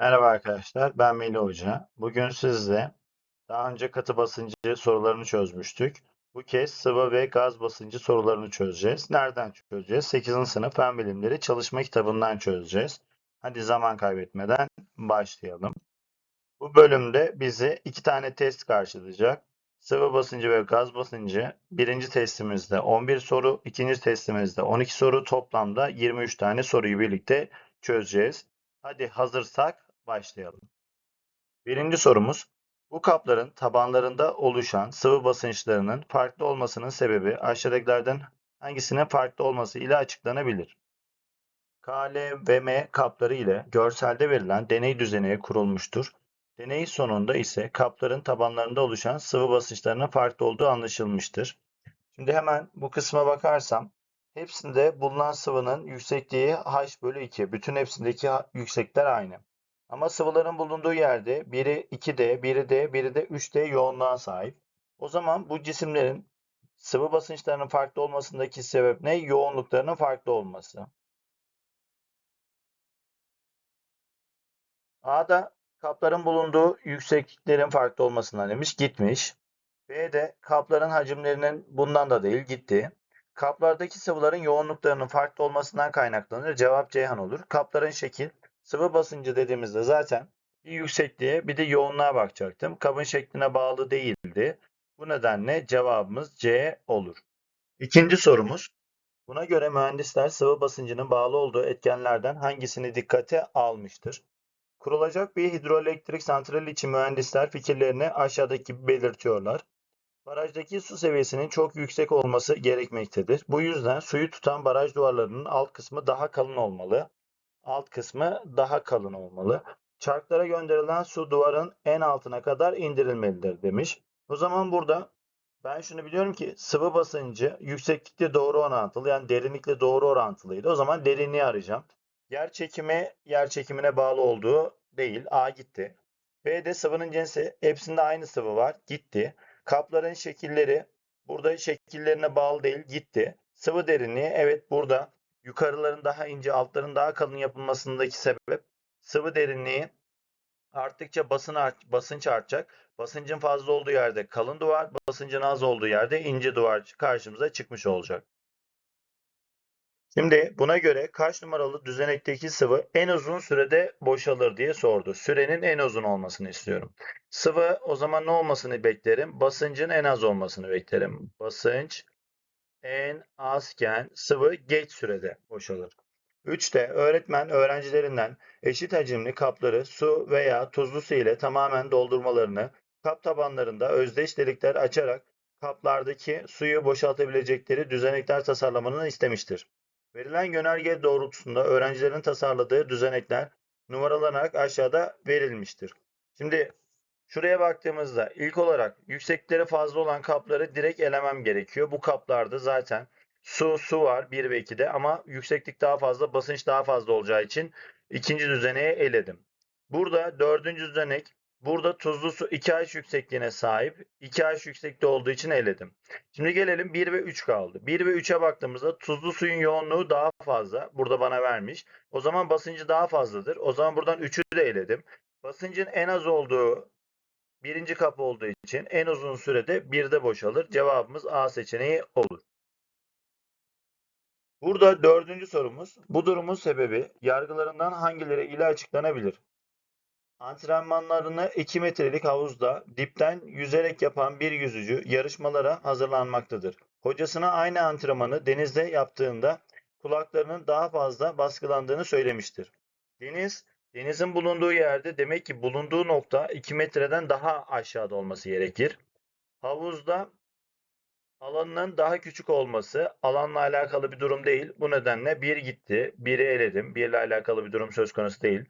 Merhaba arkadaşlar, ben Melih Hoca. Bugün sizle daha önce katı basıncı sorularını çözmüştük. Bu kez sıvı ve gaz basıncı sorularını çözeceğiz. Nereden çözeceğiz? 8. sınıf Fen Bilimleri çalışma kitabından çözeceğiz. Hadi zaman kaybetmeden başlayalım. Bu bölümde bizi iki tane test karşılayacak. Sıvı basıncı ve gaz basıncı. Birinci testimizde 11 soru, ikinci testimizde 12 soru. Toplamda 23 tane soruyu birlikte çözeceğiz. Hadi hazırsak başlayalım. Birinci sorumuz. Bu kapların tabanlarında oluşan sıvı basınçlarının farklı olmasının sebebi aşağıdakilerden hangisinin farklı olması ile açıklanabilir? K, L ve M kapları ile görselde verilen deney düzeneye kurulmuştur. Deney sonunda ise kapların tabanlarında oluşan sıvı basınçlarının farklı olduğu anlaşılmıştır. Şimdi hemen bu kısma bakarsam hepsinde bulunan sıvının yüksekliği H bölü 2. Bütün hepsindeki yükseklikler aynı. Ama sıvıların bulunduğu yerde biri 2D, biri D, biri de 3D yoğunluğa sahip. O zaman bu cisimlerin sıvı basınçlarının farklı olmasındaki sebep ne? Yoğunluklarının farklı olması. A'da kapların bulunduğu yüksekliklerin farklı olmasından demiş, gitmiş. B'de kapların hacimlerinin bundan da değil, gitti. Kaplardaki sıvıların yoğunluklarının farklı olmasından kaynaklanır. Cevap Ceyhan olur. Kapların şekil, sıvı basıncı dediğimizde zaten bir yüksekliğe bir de yoğunluğa bakacaktım. Kabın şekline bağlı değildi. Bu nedenle cevabımız C olur. İkinci sorumuz. Buna göre mühendisler sıvı basıncının bağlı olduğu etkenlerden hangisini dikkate almıştır? Kurulacak bir hidroelektrik santrali için mühendisler fikirlerini aşağıdaki gibi belirtiyorlar. Barajdaki su seviyesinin çok yüksek olması gerekmektedir. Bu yüzden suyu tutan baraj duvarlarının alt kısmı daha kalın olmalı. Alt kısmı daha kalın olmalı. Çarklara gönderilen su duvarın en altına kadar indirilmelidir demiş. O zaman burada ben şunu biliyorum ki sıvı basıncı yükseklikle doğru orantılı yani derinlikle doğru orantılıydı. O zaman derinliği arayacağım. Yer çekimi yer çekimine bağlı olduğu değil. A gitti. B'de sıvının cinsi hepsinde aynı sıvı var. Gitti. Kapların şekilleri burada şekillerine bağlı değil. Gitti. Sıvı derinliği evet burada yukarıların daha ince altların daha kalın yapılmasındaki sebep sıvı derinliği arttıkça basın art, basınç artacak. Basıncın fazla olduğu yerde kalın duvar, basıncın az olduğu yerde ince duvar karşımıza çıkmış olacak. Şimdi buna göre kaç numaralı düzenekteki sıvı en uzun sürede boşalır diye sordu. Sürenin en uzun olmasını istiyorum. Sıvı o zaman ne olmasını beklerim? Basıncın en az olmasını beklerim. Basınç en azken sıvı geç sürede boşalır. 3'te öğretmen öğrencilerinden eşit hacimli kapları su veya tuzlu su ile tamamen doldurmalarını, kap tabanlarında özdeş delikler açarak kaplardaki suyu boşaltabilecekleri düzenekler tasarlamanı istemiştir. Verilen yönerge doğrultusunda öğrencilerin tasarladığı düzenekler numaralanarak aşağıda verilmiştir. Şimdi şuraya baktığımızda ilk olarak yükseklikleri fazla olan kapları direkt elemem gerekiyor. Bu kaplarda zaten su su var 1 ve 2'de ama yükseklik daha fazla, basınç daha fazla olacağı için ikinci düzeneye eledim. Burada dördüncü düzenek Burada tuzlu su 2H yüksekliğine sahip. 2H yüksekliği olduğu için eledim. Şimdi gelelim 1 ve 3 kaldı. 1 ve 3'e baktığımızda tuzlu suyun yoğunluğu daha fazla. Burada bana vermiş. O zaman basıncı daha fazladır. O zaman buradan 3'ü de eledim. Basıncın en az olduğu birinci kapı olduğu için en uzun sürede 1'de boşalır. Cevabımız A seçeneği olur. Burada dördüncü sorumuz. Bu durumun sebebi yargılarından hangileri ile açıklanabilir? Antrenmanlarını 2 metrelik havuzda dipten yüzerek yapan bir yüzücü yarışmalara hazırlanmaktadır. Hocasına aynı antrenmanı denizde yaptığında kulaklarının daha fazla baskılandığını söylemiştir. Deniz, denizin bulunduğu yerde demek ki bulunduğu nokta 2 metreden daha aşağıda olması gerekir. Havuzda alanının daha küçük olması alanla alakalı bir durum değil. Bu nedenle bir gitti, biri eledim. Birle alakalı bir durum söz konusu değil.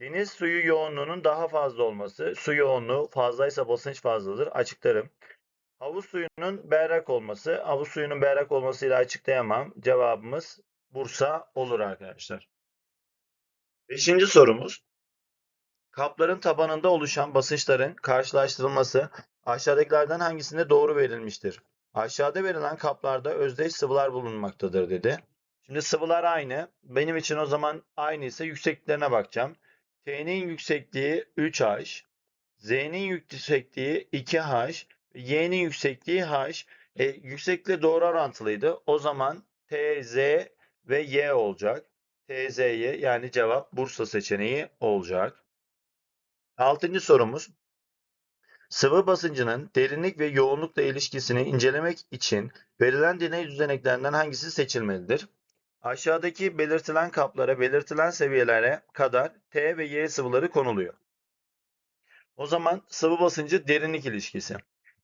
Deniz suyu yoğunluğunun daha fazla olması. Su yoğunluğu fazlaysa basınç fazladır. Açıklarım. Havuz suyunun berrak olması. Havuz suyunun berrak olmasıyla açıklayamam. Cevabımız Bursa olur arkadaşlar. Beşinci sorumuz. Kapların tabanında oluşan basınçların karşılaştırılması aşağıdakilerden hangisinde doğru verilmiştir? Aşağıda verilen kaplarda özdeş sıvılar bulunmaktadır dedi. Şimdi sıvılar aynı. Benim için o zaman aynı ise yüksekliklerine bakacağım. T'nin yüksekliği 3H, Z'nin yüksekliği 2H, Y'nin yüksekliği H. E, yükseklikle doğru orantılıydı. O zaman T, Z ve Y olacak. T, Z, Y yani cevap Bursa seçeneği olacak. Altıncı sorumuz. Sıvı basıncının derinlik ve yoğunlukla ilişkisini incelemek için verilen deney düzeneklerinden hangisi seçilmelidir? Aşağıdaki belirtilen kaplara belirtilen seviyelere kadar T ve Y sıvıları konuluyor. O zaman sıvı basıncı derinlik ilişkisi.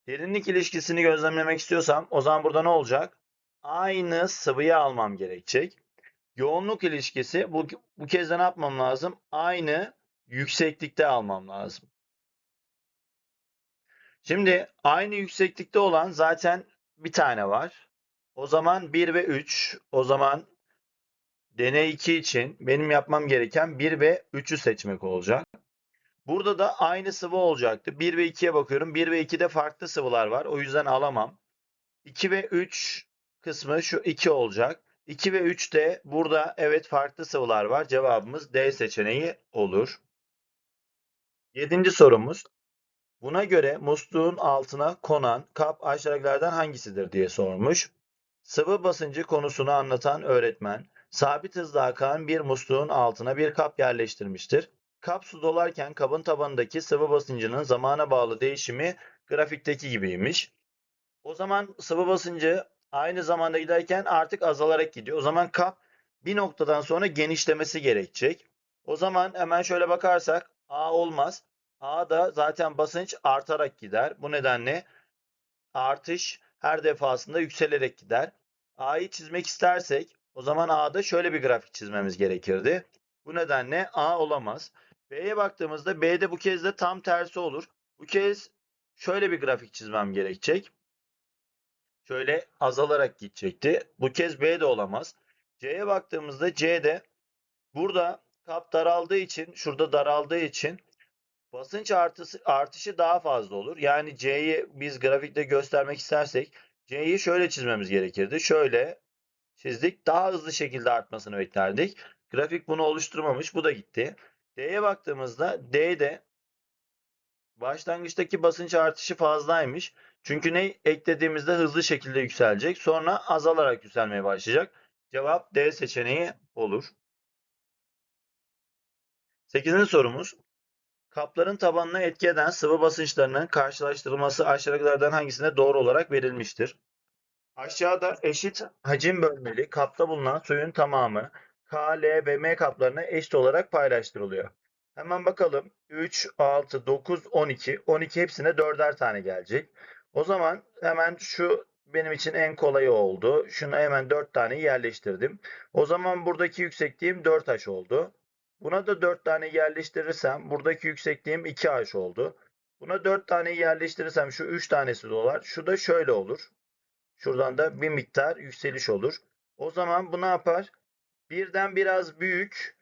Derinlik ilişkisini gözlemlemek istiyorsam o zaman burada ne olacak? Aynı sıvıyı almam gerekecek. Yoğunluk ilişkisi bu, bu kez de ne yapmam lazım? Aynı yükseklikte almam lazım. Şimdi aynı yükseklikte olan zaten bir tane var. O zaman 1 ve 3. O zaman deney 2 için benim yapmam gereken 1 ve 3'ü seçmek olacak. Burada da aynı sıvı olacaktı. 1 ve 2'ye bakıyorum. 1 ve 2'de farklı sıvılar var. O yüzden alamam. 2 ve 3 kısmı şu 2 olacak. 2 ve 3'te burada evet farklı sıvılar var. Cevabımız D seçeneği olur. Yedinci sorumuz. Buna göre musluğun altına konan kap aşağıdakilerden hangisidir diye sormuş. Sıvı basıncı konusunu anlatan öğretmen sabit hızla akan bir musluğun altına bir kap yerleştirmiştir. Kap su dolarken kabın tabanındaki sıvı basıncının zamana bağlı değişimi grafikteki gibiymiş. O zaman sıvı basıncı aynı zamanda giderken artık azalarak gidiyor. O zaman kap bir noktadan sonra genişlemesi gerekecek. O zaman hemen şöyle bakarsak A olmaz. A'da zaten basınç artarak gider. Bu nedenle artış her defasında yükselerek gider. A'yı çizmek istersek o zaman A'da şöyle bir grafik çizmemiz gerekirdi. Bu nedenle A olamaz. B'ye baktığımızda B'de bu kez de tam tersi olur. Bu kez şöyle bir grafik çizmem gerekecek. Şöyle azalarak gidecekti. Bu kez B de olamaz. C'ye baktığımızda C'de burada kap daraldığı için, şurada daraldığı için basınç artısı, artışı daha fazla olur. Yani C'yi biz grafikte göstermek istersek C'yi şöyle çizmemiz gerekirdi. Şöyle çizdik. Daha hızlı şekilde artmasını beklerdik. Grafik bunu oluşturmamış. Bu da gitti. D'ye baktığımızda D'de başlangıçtaki basınç artışı fazlaymış. Çünkü ne eklediğimizde hızlı şekilde yükselecek. Sonra azalarak yükselmeye başlayacak. Cevap D seçeneği olur. 8. sorumuz. Kapların tabanına etki eden sıvı basınçlarının karşılaştırılması aşağıdakilerden hangisine doğru olarak verilmiştir? Aşağıda eşit hacim bölmeli kapta bulunan suyun tamamı K, L ve M kaplarına eşit olarak paylaştırılıyor. Hemen bakalım. 3, 6, 9, 12. 12 hepsine 4'er tane gelecek. O zaman hemen şu benim için en kolayı oldu. Şunu hemen 4 tane yerleştirdim. O zaman buradaki yüksekliğim 4H oldu. Buna da 4 tane yerleştirirsem buradaki yüksekliğim 2H oldu. Buna 4 tane yerleştirirsem şu 3 tanesi dolar. Şu da şöyle olur. Şuradan da bir miktar yükseliş olur. O zaman bu ne yapar? Birden biraz büyük,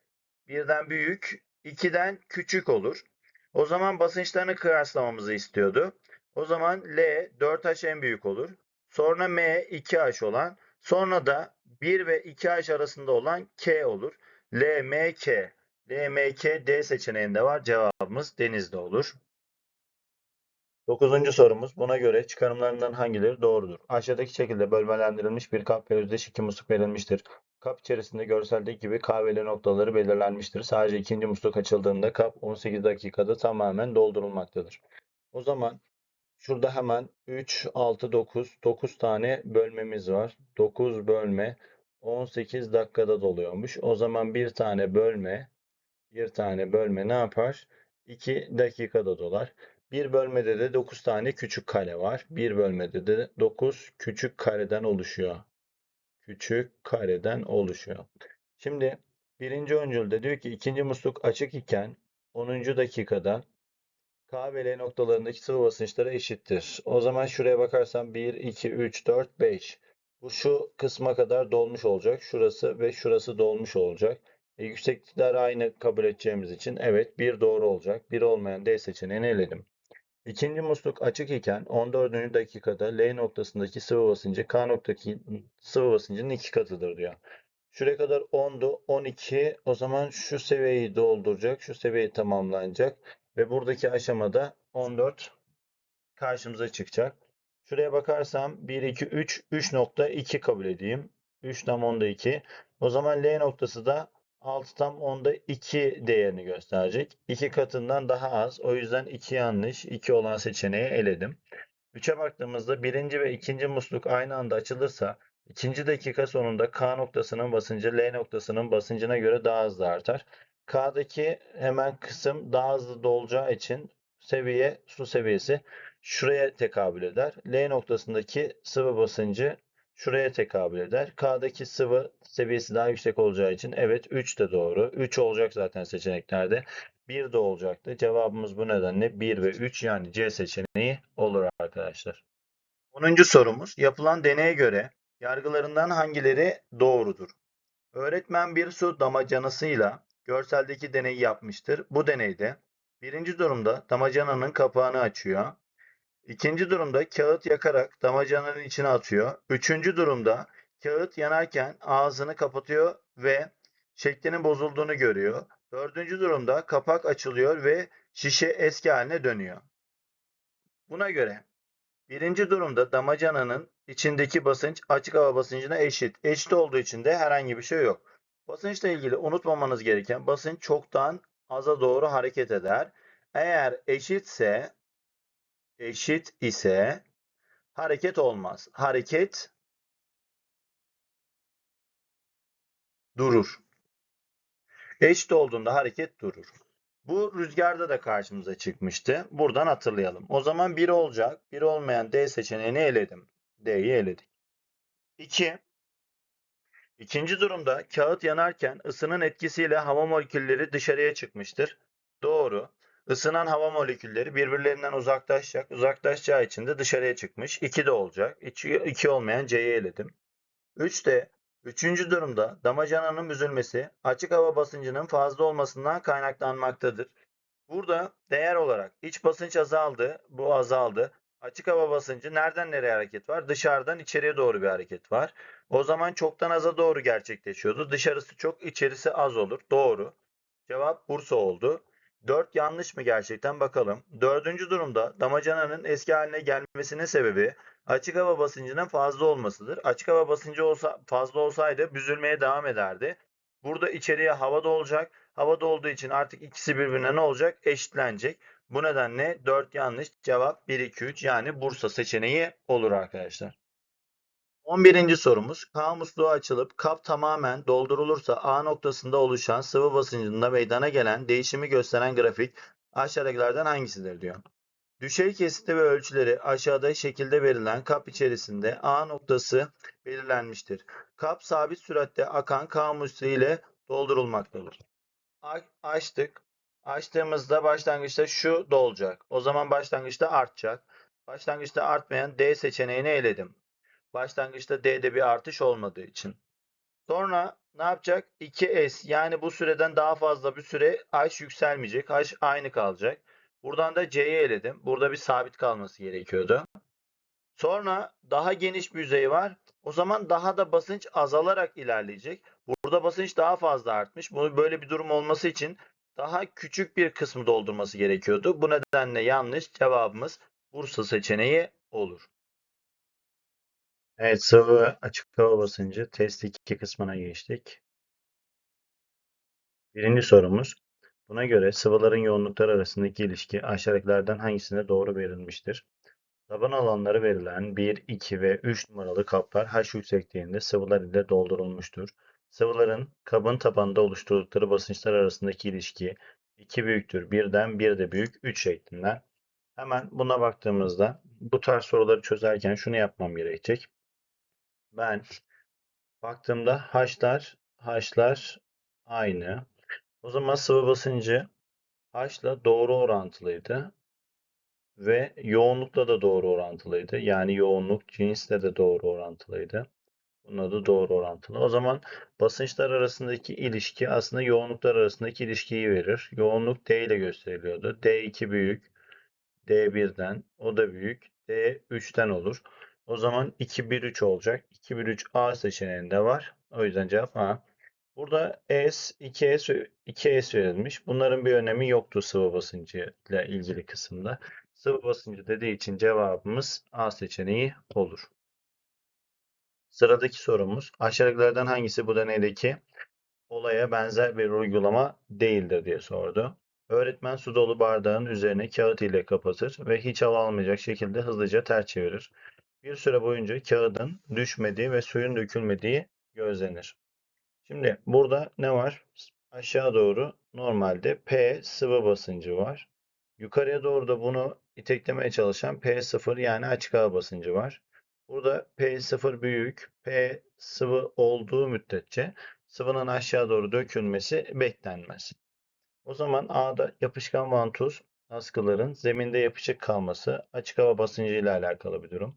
birden büyük, 2'den küçük olur. O zaman basınçlarını kıyaslamamızı istiyordu. O zaman L 4H en büyük olur. Sonra M 2H olan, sonra da 1 ve 2H arasında olan K olur. L, M, K. L, M, K, D seçeneğinde var. Cevabımız denizde olur. Dokuzuncu sorumuz. Buna göre çıkarımlarından hangileri doğrudur? Aşağıdaki şekilde bölmelendirilmiş bir kap ve özdeş iki musluk verilmiştir. Kap içerisinde görseldeki gibi kahveli noktaları belirlenmiştir. Sadece ikinci musluk açıldığında kap 18 dakikada tamamen doldurulmaktadır. O zaman şurada hemen 3, 6, 9, 9 tane bölmemiz var. 9 bölme 18 dakikada doluyormuş. O zaman bir tane bölme bir tane bölme ne yapar? 2 dakikada dolar. Bir bölmede de 9 tane küçük kare var. Bir bölmede de 9 küçük kareden oluşuyor. Küçük kareden oluşuyor. Şimdi birinci öncülde diyor ki ikinci musluk açık iken 10. dakikada K ve L noktalarındaki sıvı basınçları eşittir. O zaman şuraya bakarsam 1, 2, 3, 4, 5. Bu şu kısma kadar dolmuş olacak. Şurası ve şurası dolmuş olacak. E, yükseklikler aynı kabul edeceğimiz için evet bir doğru olacak. Bir olmayan D seçeneğini eledim. İkinci musluk açık iken 14. dakikada L noktasındaki sıvı basıncı K noktaki sıvı basıncının iki katıdır diyor. Şuraya kadar 10'du. 12. O zaman şu seviyeyi dolduracak. Şu seviyeyi tamamlanacak. Ve buradaki aşamada 14 karşımıza çıkacak. Şuraya bakarsam 1, 2, 3, 3.2 kabul edeyim. 3 tam onda 2. O zaman L noktası da 6 tam onda 2 değerini gösterecek. 2 katından daha az. O yüzden 2 yanlış. 2 olan seçeneği eledim. 3'e baktığımızda birinci ve ikinci musluk aynı anda açılırsa ikinci dakika sonunda K noktasının basıncı L noktasının basıncına göre daha hızlı artar. K'daki hemen kısım daha hızlı dolacağı için seviye su seviyesi şuraya tekabül eder. L noktasındaki sıvı basıncı şuraya tekabül eder. K'daki sıvı seviyesi daha yüksek olacağı için evet 3 de doğru. 3 olacak zaten seçeneklerde. 1 de olacaktı. Cevabımız bu nedenle 1 ve 3 yani C seçeneği olur arkadaşlar. 10. sorumuz. Yapılan deneye göre yargılarından hangileri doğrudur? Öğretmen bir su damacanasıyla görseldeki deneyi yapmıştır. Bu deneyde birinci durumda damacananın kapağını açıyor. İkinci durumda kağıt yakarak damacananın içine atıyor. Üçüncü durumda kağıt yanarken ağzını kapatıyor ve şeklinin bozulduğunu görüyor. Dördüncü durumda kapak açılıyor ve şişe eski haline dönüyor. Buna göre birinci durumda damacananın içindeki basınç açık hava basıncına eşit. Eşit olduğu için de herhangi bir şey yok. Basınçla ilgili unutmamanız gereken basınç çoktan aza doğru hareket eder. Eğer eşitse eşit ise hareket olmaz. Hareket durur. Eşit olduğunda hareket durur. Bu rüzgarda da karşımıza çıkmıştı. Buradan hatırlayalım. O zaman 1 olacak. 1 olmayan D seçeneğini eledim. D'yi eledik. 2. İkinci durumda kağıt yanarken ısının etkisiyle hava molekülleri dışarıya çıkmıştır. Doğru. Isınan hava molekülleri birbirlerinden uzaklaşacak. Uzaklaşacağı için de dışarıya çıkmış. 2 de olacak. 2 olmayan C'yi eledim. 3 de Üçüncü durumda damacananın büzülmesi açık hava basıncının fazla olmasından kaynaklanmaktadır. Burada değer olarak iç basınç azaldı, bu azaldı. Açık hava basıncı nereden nereye hareket var? Dışarıdan içeriye doğru bir hareket var. O zaman çoktan aza doğru gerçekleşiyordu. Dışarısı çok, içerisi az olur. Doğru. Cevap Bursa oldu. 4 yanlış mı gerçekten bakalım. Dördüncü durumda damacananın eski haline gelmesinin sebebi açık hava basıncının fazla olmasıdır. Açık hava basıncı olsa, fazla olsaydı büzülmeye devam ederdi. Burada içeriye hava olacak. Hava olduğu için artık ikisi birbirine ne olacak? Eşitlenecek. Bu nedenle 4 yanlış. Cevap 1, 2, 3 yani Bursa seçeneği olur arkadaşlar. 11. sorumuz. K musluğu açılıp kap tamamen doldurulursa A noktasında oluşan sıvı basıncında meydana gelen değişimi gösteren grafik aşağıdakilerden hangisidir diyor. Düşey kesiti ve ölçüleri aşağıda şekilde verilen kap içerisinde A noktası belirlenmiştir. Kap sabit süratte akan K musluğu ile doldurulmaktadır. Açtık. Açtığımızda başlangıçta şu dolacak. O zaman başlangıçta artacak. Başlangıçta artmayan D seçeneğini eledim. Başlangıçta D'de bir artış olmadığı için. Sonra ne yapacak? 2S yani bu süreden daha fazla bir süre H yükselmeyecek. H aynı kalacak. Buradan da C'yi eledim. Burada bir sabit kalması gerekiyordu. Sonra daha geniş bir yüzey var. O zaman daha da basınç azalarak ilerleyecek. Burada basınç daha fazla artmış. Bunu böyle bir durum olması için daha küçük bir kısmı doldurması gerekiyordu. Bu nedenle yanlış cevabımız Bursa seçeneği olur. Evet sıvı açık hava basıncı test 2 kısmına geçtik. Birinci sorumuz. Buna göre sıvıların yoğunlukları arasındaki ilişki aşağıdakilerden hangisine doğru verilmiştir? Taban alanları verilen 1, 2 ve 3 numaralı kaplar H yüksekliğinde sıvılar ile doldurulmuştur. Sıvıların kabın tabanında oluşturdukları basınçlar arasındaki ilişki 2 büyüktür 1'den 1 de büyük 3 şeklinden. Hemen buna baktığımızda bu tarz soruları çözerken şunu yapmam gerekecek. Ben baktığımda H'lar H'lar aynı. O zaman sıvı basıncı H'la doğru orantılıydı. Ve yoğunlukla da doğru orantılıydı. Yani yoğunluk cinsle de doğru orantılıydı. Bununla da doğru orantılı. O zaman basınçlar arasındaki ilişki aslında yoğunluklar arasındaki ilişkiyi verir. Yoğunluk D ile gösteriliyordu. D2 büyük. D1'den. O da büyük. D3'ten olur. O zaman 2, 1, 3 olacak. 2, 1, 3 A seçeneğinde var. O yüzden cevap A. Burada S, 2S, 2S verilmiş. Bunların bir önemi yoktu sıvı basıncı ile ilgili kısımda. Sıvı basıncı dediği için cevabımız A seçeneği olur. Sıradaki sorumuz aşağıdakilerden hangisi bu deneydeki olaya benzer bir uygulama değildir diye sordu. Öğretmen su dolu bardağın üzerine kağıt ile kapatır ve hiç hava almayacak şekilde hızlıca ters çevirir. Bir süre boyunca kağıdın düşmediği ve suyun dökülmediği gözlenir. Şimdi burada ne var? Aşağı doğru normalde P sıvı basıncı var. Yukarıya doğru da bunu iteklemeye çalışan P0 yani açık hava basıncı var. Burada P0 büyük, P sıvı olduğu müddetçe sıvının aşağı doğru dökülmesi beklenmez. O zaman A'da yapışkan vantuz askıların zeminde yapışık kalması açık hava basıncı ile alakalı bir durum.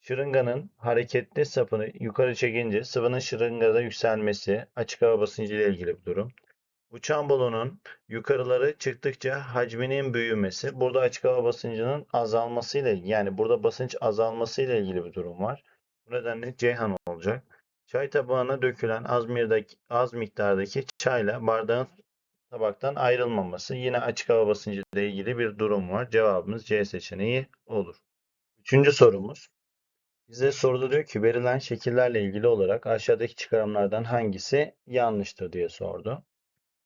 Şırınganın hareketli sapını yukarı çekince sıvının şırıngada yükselmesi açık hava basıncı ile ilgili bir durum. Uçan balonun yukarıları çıktıkça hacminin büyümesi burada açık hava basıncının azalmasıyla yani burada basınç azalmasıyla ilgili bir durum var. Bu nedenle Ceyhan olacak. Çay tabağına dökülen az, az miktardaki çayla bardağın tabaktan ayrılmaması yine açık hava basıncı ile ilgili bir durum var. Cevabımız C seçeneği olur. Üçüncü sorumuz. Bize soruda diyor ki verilen şekillerle ilgili olarak aşağıdaki çıkarımlardan hangisi yanlıştır diye sordu.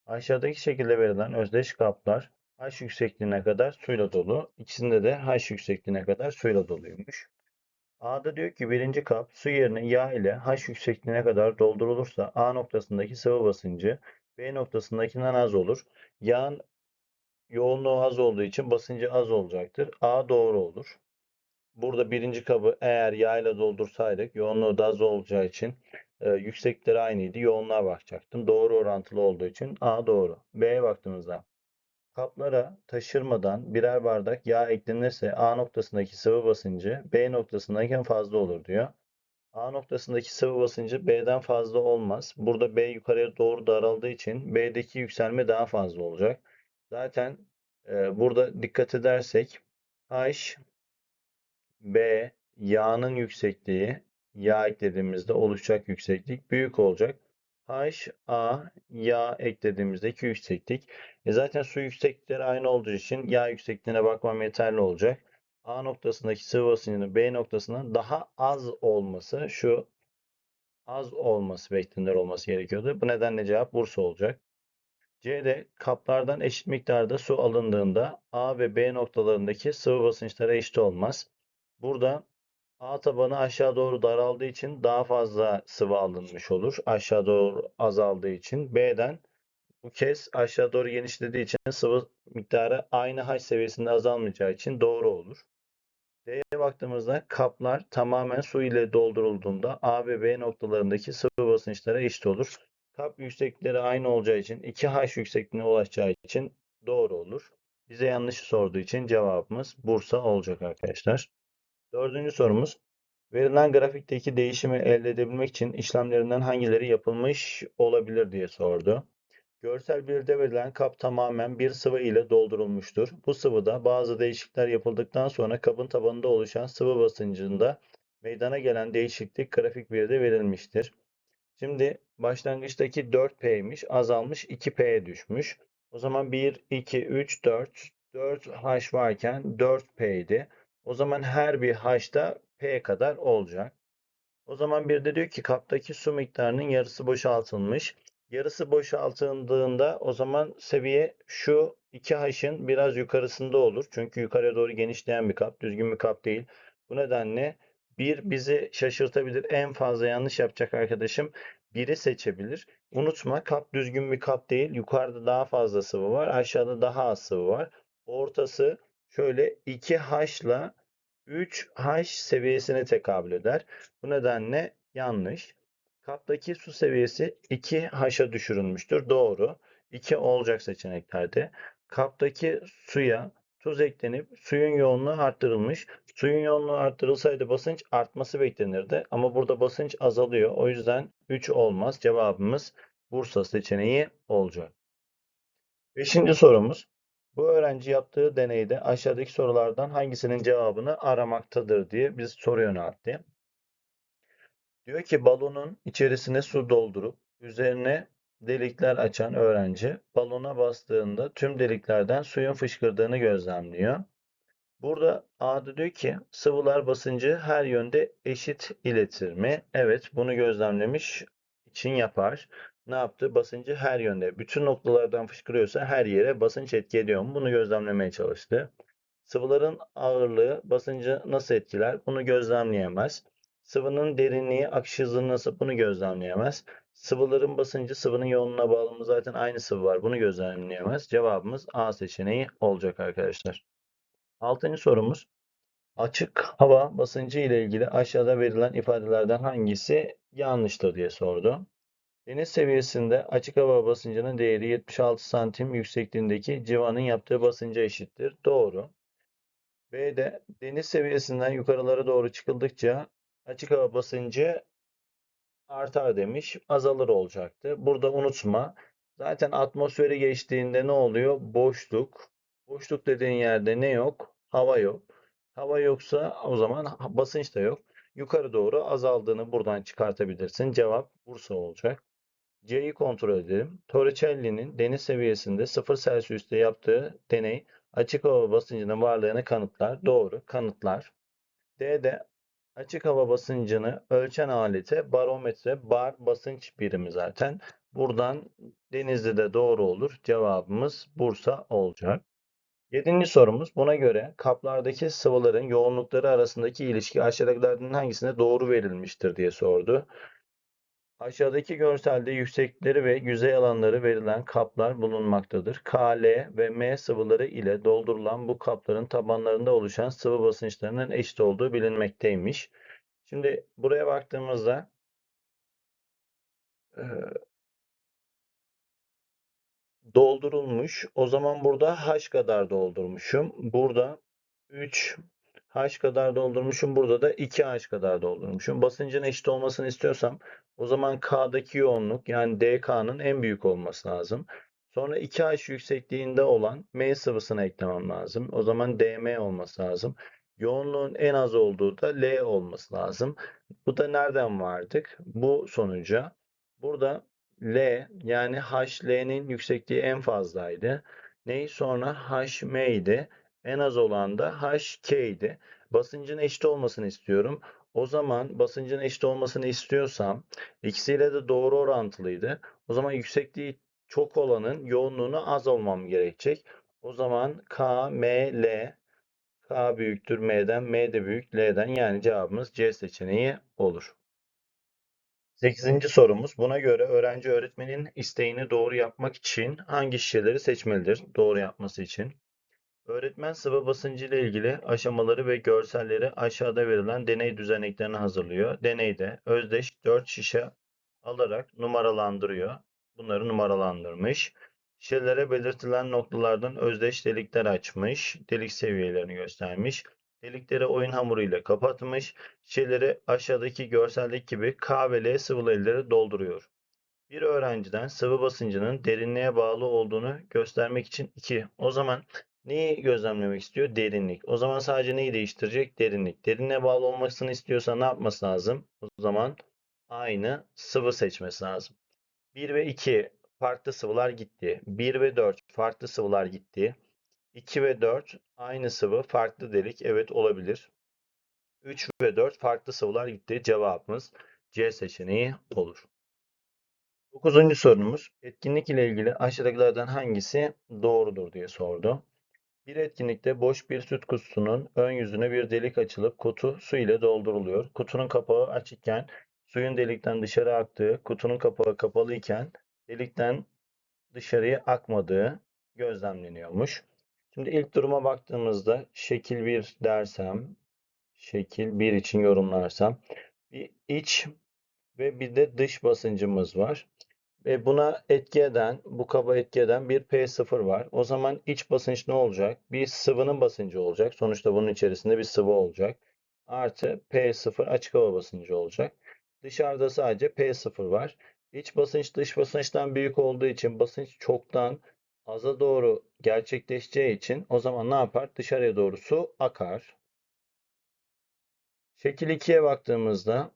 Aşağıdaki şekilde verilen özdeş kaplar H yüksekliğine kadar suyla dolu. İkisinde de H yüksekliğine kadar suyla doluymuş. A'da diyor ki birinci kap su yerine yağ ile H yüksekliğine kadar doldurulursa A noktasındaki sıvı basıncı B noktasındakinden az olur. Yağın yoğunluğu az olduğu için basıncı az olacaktır. A doğru olur. Burada birinci kabı eğer yağ ile doldursaydık yoğunluğu da az olacağı için e, yükseklikleri aynıydı. Yoğunluğa bakacaktım. Doğru orantılı olduğu için A doğru. B'ye baktığımızda kaplara taşırmadan birer bardak yağ eklenirse A noktasındaki sıvı basıncı B noktasındayken fazla olur diyor. A noktasındaki sıvı basıncı B'den fazla olmaz. Burada B yukarıya doğru daraldığı için B'deki yükselme daha fazla olacak. Zaten e, burada dikkat edersek H, B, yağının yüksekliği, yağ eklediğimizde oluşacak yükseklik büyük olacak. H, A, yağ eklediğimizdeki yükseklik. E zaten su yükseklikleri aynı olduğu için yağ yüksekliğine bakmam yeterli olacak. A noktasındaki sıvı basıncının B noktasından daha az olması, şu az olması beklenir olması gerekiyordu. Bu nedenle cevap Bursa olacak. C'de kaplardan eşit miktarda su alındığında A ve B noktalarındaki sıvı basınçları eşit olmaz. Burada A tabanı aşağı doğru daraldığı için daha fazla sıvı alınmış olur. Aşağı doğru azaldığı için. B'den bu kez aşağı doğru genişlediği için sıvı miktarı aynı H seviyesinde azalmayacağı için doğru olur. D'ye baktığımızda kaplar tamamen su ile doldurulduğunda A ve B noktalarındaki sıvı basınçlara eşit olur. Kap yükseklikleri aynı olacağı için 2H yüksekliğine ulaşacağı için doğru olur. Bize yanlış sorduğu için cevabımız Bursa olacak arkadaşlar. Dördüncü sorumuz. Verilen grafikteki değişimi elde edebilmek için işlemlerinden hangileri yapılmış olabilir diye sordu. Görsel birde verilen kap tamamen bir sıvı ile doldurulmuştur. Bu sıvıda bazı değişiklikler yapıldıktan sonra kabın tabanında oluşan sıvı basıncında meydana gelen değişiklik grafik birde verilmiştir. Şimdi başlangıçtaki 4P'ymiş azalmış 2P'ye düşmüş. O zaman 1, 2, 3, 4. 4H varken 4P'ydi. O zaman her bir H'da P kadar olacak. O zaman bir de diyor ki kaptaki su miktarının yarısı boşaltılmış. Yarısı boşaltıldığında o zaman seviye şu 2H'ın biraz yukarısında olur. Çünkü yukarıya doğru genişleyen bir kap, düzgün bir kap değil. Bu nedenle bir bizi şaşırtabilir. En fazla yanlış yapacak arkadaşım biri seçebilir. Unutma kap düzgün bir kap değil. Yukarıda daha fazla sıvı var. Aşağıda daha az sıvı var. Ortası şöyle 2H ile 3H seviyesine tekabül eder. Bu nedenle yanlış. Kaptaki su seviyesi 2H'a düşürülmüştür. Doğru. 2 olacak seçeneklerde. Kaptaki suya tuz eklenip suyun yoğunluğu arttırılmış. Suyun yoğunluğu arttırılsaydı basınç artması beklenirdi. Ama burada basınç azalıyor. O yüzden 3 olmaz. Cevabımız Bursa seçeneği olacak. Beşinci sorumuz. Bu öğrenci yaptığı deneyde aşağıdaki sorulardan hangisinin cevabını aramaktadır diye biz soru yöneltti. Diyor ki balonun içerisine su doldurup üzerine delikler açan öğrenci balona bastığında tüm deliklerden suyun fışkırdığını gözlemliyor. Burada A'da diyor ki sıvılar basıncı her yönde eşit iletir mi? Evet, bunu gözlemlemiş için yapar. Ne yaptı? Basıncı her yönde. Bütün noktalardan fışkırıyorsa her yere basınç etki ediyor mu? Bunu gözlemlemeye çalıştı. Sıvıların ağırlığı basıncı nasıl etkiler? Bunu gözlemleyemez. Sıvının derinliği, akış hızı nasıl? Bunu gözlemleyemez. Sıvıların basıncı sıvının yoğunluğuna bağlı mı? Zaten aynı sıvı var. Bunu gözlemleyemez. Cevabımız A seçeneği olacak arkadaşlar. Altıncı sorumuz. Açık hava basıncı ile ilgili aşağıda verilen ifadelerden hangisi yanlıştır diye sordu. Deniz seviyesinde açık hava basıncının değeri 76 santim yüksekliğindeki civanın yaptığı basınca eşittir. Doğru. B'de deniz seviyesinden yukarılara doğru çıkıldıkça açık hava basıncı artar demiş. Azalır olacaktı. Burada unutma. Zaten atmosferi geçtiğinde ne oluyor? Boşluk. Boşluk dediğin yerde ne yok? Hava yok. Hava yoksa o zaman basınç da yok. Yukarı doğru azaldığını buradan çıkartabilirsin. Cevap Bursa olacak. C'yi kontrol edelim. Torricelli'nin deniz seviyesinde 0 Celsius'te yaptığı deney açık hava basıncının varlığını kanıtlar. Doğru, kanıtlar. D'de açık hava basıncını ölçen alete barometre, bar basınç birimi zaten. Buradan denizde de doğru olur. Cevabımız Bursa olacak. Yedinci sorumuz. Buna göre kaplardaki sıvıların yoğunlukları arasındaki ilişki aşağıdakilerden hangisine doğru verilmiştir diye sordu. Aşağıdaki görselde yükseklikleri ve yüzey alanları verilen kaplar bulunmaktadır. K, L ve M sıvıları ile doldurulan bu kapların tabanlarında oluşan sıvı basınçlarının eşit olduğu bilinmekteymiş. Şimdi buraya baktığımızda e, doldurulmuş. O zaman burada H kadar doldurmuşum. Burada 3 H kadar doldurmuşum. Burada da 2H kadar doldurmuşum. Basıncın eşit olmasını istiyorsam o zaman K'daki yoğunluk yani DK'nın en büyük olması lazım. Sonra 2H yüksekliğinde olan M sıvısına eklemem lazım. O zaman DM olması lazım. Yoğunluğun en az olduğu da L olması lazım. Bu da nereden vardık? Bu sonuca. Burada L yani HL'nin yüksekliği en fazlaydı. Ney? Sonra HM. En az olan da HK. Basıncın eşit olmasını istiyorum. O zaman basıncın eşit olmasını istiyorsam ikisiyle de doğru orantılıydı. O zaman yüksekliği çok olanın yoğunluğunu az olmam gerekecek. O zaman K, M, L K büyüktür M'den, M de büyük L'den yani cevabımız C seçeneği olur. 8. sorumuz. Buna göre öğrenci öğretmenin isteğini doğru yapmak için hangi şişeleri seçmelidir doğru yapması için? Öğretmen sıvı basıncı ile ilgili aşamaları ve görselleri aşağıda verilen deney düzeneklerini hazırlıyor. Deneyde özdeş 4 şişe alarak numaralandırıyor. Bunları numaralandırmış. Şişelere belirtilen noktalardan özdeş delikler açmış. Delik seviyelerini göstermiş. Delikleri oyun hamuru ile kapatmış. Şişeleri aşağıdaki görseldeki gibi K ve L sıvı elleri dolduruyor. Bir öğrenciden sıvı basıncının derinliğe bağlı olduğunu göstermek için 2. O zaman neyi gözlemlemek istiyor? Derinlik. O zaman sadece neyi değiştirecek? Derinlik. Derinliğe bağlı olmasını istiyorsa ne yapması lazım? O zaman aynı sıvı seçmesi lazım. 1 ve 2 farklı sıvılar gitti. 1 ve 4 farklı sıvılar gitti. 2 ve 4 aynı sıvı farklı delik. Evet olabilir. 3 ve 4 farklı sıvılar gitti. Cevabımız C seçeneği olur. Dokuzuncu sorumuz. Etkinlik ile ilgili aşağıdakilerden hangisi doğrudur diye sordu. Bir etkinlikte boş bir süt kutusunun ön yüzüne bir delik açılıp kutu su ile dolduruluyor. Kutunun kapağı açıkken suyun delikten dışarı aktığı, kutunun kapağı kapalı iken delikten dışarıya akmadığı gözlemleniyormuş. Şimdi ilk duruma baktığımızda şekil 1 dersem, şekil 1 için yorumlarsam bir iç ve bir de dış basıncımız var. Ve buna etki eden, bu kaba etki eden bir P0 var. O zaman iç basınç ne olacak? Bir sıvının basıncı olacak. Sonuçta bunun içerisinde bir sıvı olacak. Artı P0 açık hava basıncı olacak. Dışarıda sadece P0 var. İç basınç dış basınçtan büyük olduğu için basınç çoktan aza doğru gerçekleşeceği için o zaman ne yapar? Dışarıya doğru su akar. Şekil 2'ye baktığımızda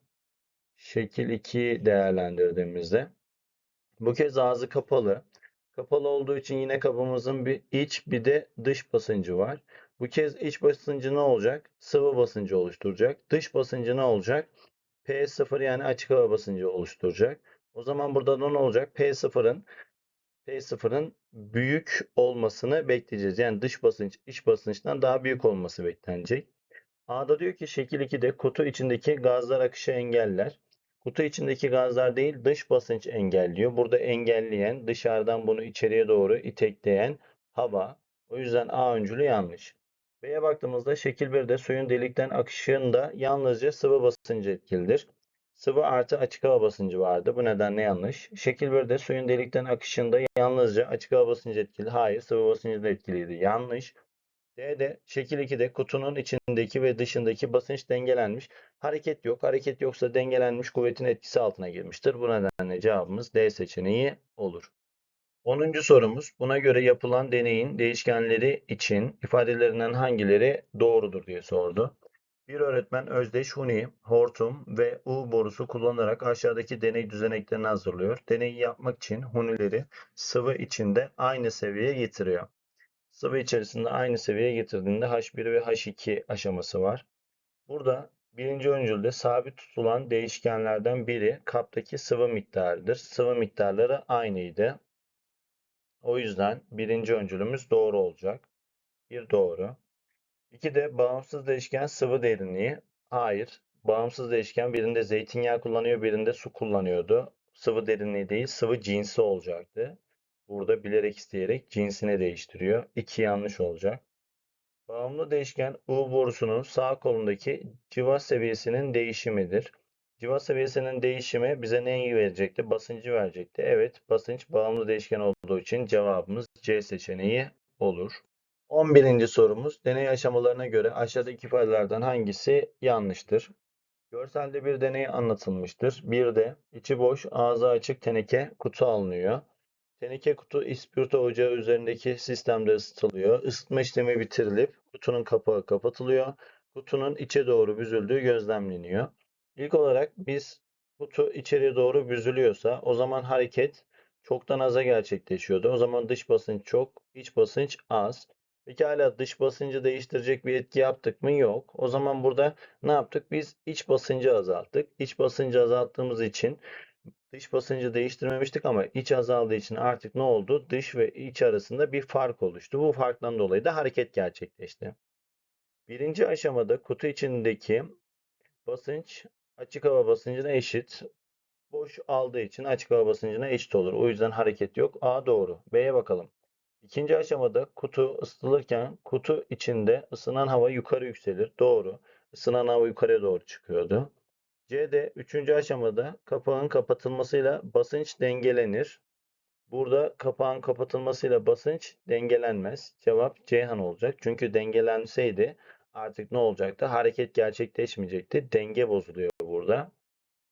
şekil 2'yi değerlendirdiğimizde bu kez ağzı kapalı. Kapalı olduğu için yine kabımızın bir iç bir de dış basıncı var. Bu kez iç basıncı ne olacak? Sıvı basıncı oluşturacak. Dış basıncı ne olacak? P0 yani açık hava basıncı oluşturacak. O zaman burada da ne olacak? P0'ın P0'ın büyük olmasını bekleyeceğiz. Yani dış basınç iç basınçtan daha büyük olması beklenecek. A'da diyor ki şekil 2'de kutu içindeki gazlar akışı engeller. Kutu içindeki gazlar değil dış basınç engelliyor. Burada engelleyen dışarıdan bunu içeriye doğru itekleyen hava. O yüzden A öncülü yanlış. B'ye baktığımızda şekil 1'de suyun delikten akışında yalnızca sıvı basıncı etkilidir. Sıvı artı açık hava basıncı vardı. Bu nedenle yanlış. Şekil 1'de suyun delikten akışında yalnızca açık hava basıncı etkili. Hayır, sıvı basıncı da etkiliydi. Yanlış. D'de şekil 2'de kutunun içindeki ve dışındaki basınç dengelenmiş. Hareket yok. Hareket yoksa dengelenmiş kuvvetin etkisi altına girmiştir. Bu nedenle cevabımız D seçeneği olur. 10. sorumuz. Buna göre yapılan deneyin değişkenleri için ifadelerinden hangileri doğrudur diye sordu. Bir öğretmen özdeş huni, hortum ve U borusu kullanarak aşağıdaki deney düzeneklerini hazırlıyor. Deneyi yapmak için hunileri sıvı içinde aynı seviyeye getiriyor. Sıvı içerisinde aynı seviyeye getirdiğinde H1 ve H2 aşaması var. Burada birinci öncülde sabit tutulan değişkenlerden biri kaptaki sıvı miktarıdır. Sıvı miktarları aynıydı. O yüzden birinci öncülümüz doğru olacak. Bir doğru. İki de bağımsız değişken sıvı derinliği. Hayır. Bağımsız değişken birinde zeytinyağı kullanıyor, birinde su kullanıyordu. Sıvı derinliği değil, sıvı cinsi olacaktı. Burada bilerek isteyerek cinsini değiştiriyor. İki yanlış olacak. Bağımlı değişken U borusunun sağ kolundaki civa seviyesinin değişimidir. Civa seviyesinin değişimi bize neyi verecekti? Basıncı verecekti. Evet, basınç bağımlı değişken olduğu için cevabımız C seçeneği olur. 11. sorumuz. Deney aşamalarına göre aşağıdaki ifadelerden hangisi yanlıştır? Görselde bir deney anlatılmıştır. Bir de içi boş, ağzı açık teneke kutu alınıyor. Teneke kutu ispirto ocağı üzerindeki sistemde ısıtılıyor. Isıtma işlemi bitirilip kutunun kapağı kapatılıyor. Kutunun içe doğru büzüldüğü gözlemleniyor. İlk olarak biz kutu içeriye doğru büzülüyorsa o zaman hareket çoktan aza gerçekleşiyordu. O zaman dış basınç çok, iç basınç az. Peki hala dış basıncı değiştirecek bir etki yaptık mı? Yok. O zaman burada ne yaptık? Biz iç basıncı azalttık. İç basıncı azalttığımız için dış basıncı değiştirmemiştik ama iç azaldığı için artık ne oldu? Dış ve iç arasında bir fark oluştu. Bu farktan dolayı da hareket gerçekleşti. Birinci aşamada kutu içindeki basınç açık hava basıncına eşit. Boş aldığı için açık hava basıncına eşit olur. O yüzden hareket yok. A doğru. B'ye bakalım. İkinci aşamada kutu ısıtılırken kutu içinde ısınan hava yukarı yükselir. Doğru. Isınan hava yukarıya doğru çıkıyordu. C'de üçüncü aşamada kapağın kapatılmasıyla basınç dengelenir. Burada kapağın kapatılmasıyla basınç dengelenmez. Cevap Ceyhan olacak. Çünkü dengelenseydi artık ne olacaktı? Hareket gerçekleşmeyecekti. Denge bozuluyor burada.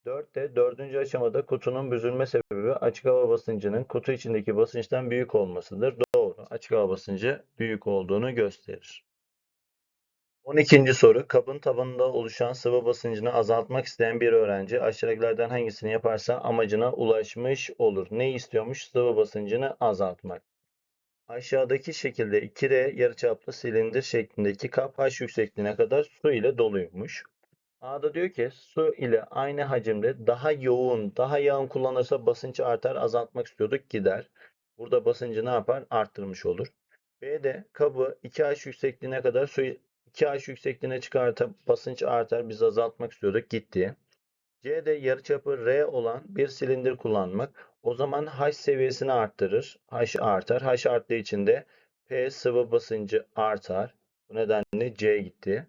4'te dördüncü aşamada kutunun büzülme sebebi açık hava basıncının kutu içindeki basınçtan büyük olmasıdır. Doğru. Açık hava basıncı büyük olduğunu gösterir. 12. soru. Kabın tabanında oluşan sıvı basıncını azaltmak isteyen bir öğrenci aşağıdakilerden hangisini yaparsa amacına ulaşmış olur. Ne istiyormuş? Sıvı basıncını azaltmak. Aşağıdaki şekilde 2R yarıçaplı silindir şeklindeki kap H yüksekliğine kadar su ile doluymuş. A'da diyor ki su ile aynı hacimde daha yoğun, daha yağın kullanırsa basınç artar, azaltmak istiyorduk gider. Burada basıncı ne yapar? Arttırmış olur. B'de kabı 2H yüksekliğine kadar su 2H yüksekliğine çıkartıp basınç artar, biz azaltmak istiyorduk gitti. C'de yarıçapı R olan bir silindir kullanmak. O zaman H seviyesini arttırır. H artar. H arttığı için de P sıvı basıncı artar. Bu nedenle C gitti.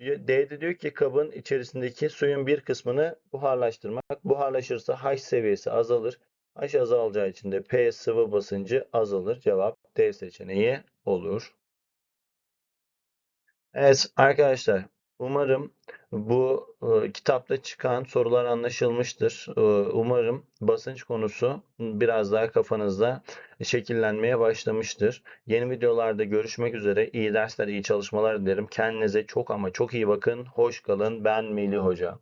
D'de diyor ki kabın içerisindeki suyun bir kısmını buharlaştırmak. Buharlaşırsa H seviyesi azalır. H azalacağı için de P sıvı basıncı azalır. Cevap D seçeneği olur. Evet arkadaşlar umarım bu e, kitapta çıkan sorular anlaşılmıştır. E, umarım basınç konusu biraz daha kafanızda şekillenmeye başlamıştır. Yeni videolarda görüşmek üzere. İyi dersler, iyi çalışmalar dilerim. Kendinize çok ama çok iyi bakın. Hoş kalın. Ben Melih Hoca.